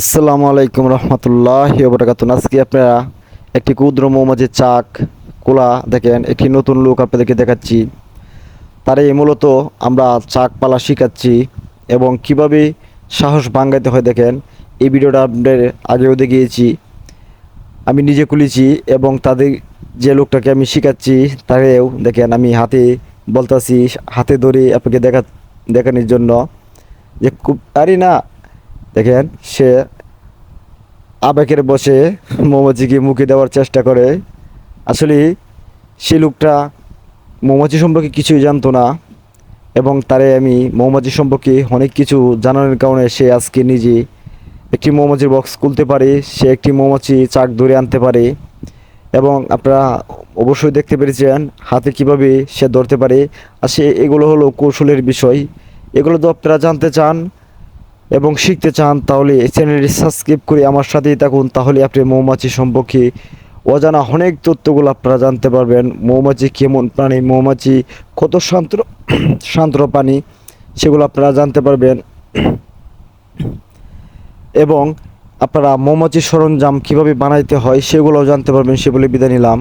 আসসালামু আলাইকুম রহমতুল্লাহ বরকাতুন আজকে আপনারা একটি ক্ষুদ্র মৌমাছির চাক, কোলা দেখেন, একটি নতুন লোক আপনাদেরকে দেখাচ্ছি। তারে মূলত আমরা চাক পালা শিখাচ্ছি এবং কীভাবে সাহস ভাঙ্গাইতে হয় দেখেন, এই ভিডিওটা আপনাদের আগেও দেখিয়েছি। আমি নিজে খুলেছি এবং তাদের যে লোকটাকে আমি শিখাচ্ছি, তাকেও দেখেন, আমি হাতে বলতাছি, হাতে ধরে আপনাকে দেখা, দেখানোর জন্য যে খুব, আরে না দেখেন, সে আবেগের বসে মৌমাছিকে মুখে দেওয়ার চেষ্টা করে। আসলে সে লোকটা মৌমাছি সম্পর্কে কিছুই জানতো না এবং তারে আমি মৌমাছি সম্পর্কে অনেক কিছু জানানোর কারণে সে আজকে নিজে একটি মৌমাছির বক্স খুলতে পারে, সে একটি মৌমাছি চাক ধরে আনতে পারে এবং আপনারা অবশ্যই দেখতে পেরেছেন হাতে কীভাবে সে ধরতে পারে। আর সে এগুলো হলো কৌশলের বিষয়। এগুলো তো আপনারা জানতে চান এবং শিখতে চান, তাহলে এই চ্যানেলটি সাবস্ক্রাইব করে আমার সাথেই থাকুন। তাহলে আপনি মৌমাছি সম্পর্কে অজানা অনেক তথ্যগুলো আপনারা জানতে পারবেন। মৌমাছি কেমন প্রাণী, মৌমাছি কত শান্ত শান্ত প্রাণী, সেগুলো আপনারা জানতে পারবেন। এবং আপনারা মৌমাছি সরঞ্জাম কীভাবে বানাইতে হয়, সেগুলোও জানতে পারবেন, সে বলে বিদায় নিলাম।